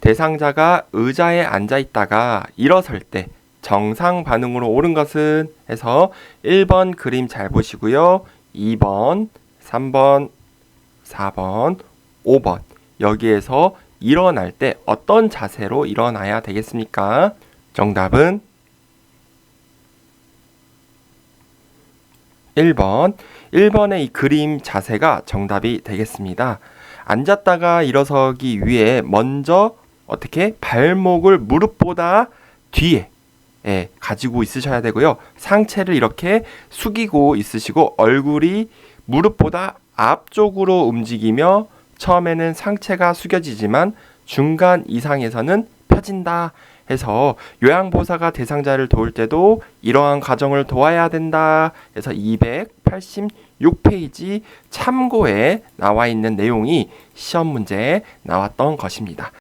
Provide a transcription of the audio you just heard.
대상자가 의자에 앉아 있다가 일어설 때 정상 반응으로 옳은 것은 해서 1번 그림 잘 보시고요. 2번, 3번, 4번, 5번. 여기에서 일어날 때 어떤 자세로 일어나야 되겠습니까? 정답은 1번. 1번의 이 그림 자세가 정답이 되겠습니다. 앉았다가 일어서기 위해 먼저 어떻게 발목을 무릎보다 뒤에 예, 가지고 있으셔야 되고요. 상체를 이렇게 숙이고 있으시고 얼굴이 무릎보다 앞쪽으로 움직이며 처음에는 상체가 숙여지지만 중간 이상에서는 펴진다 해서 요양보사가 대상자를 도울 때도 이러한 과정을 도와야 된다 해서 286페이지 참고에 나와 있는 내용이 시험 문제에 나왔던 것입니다.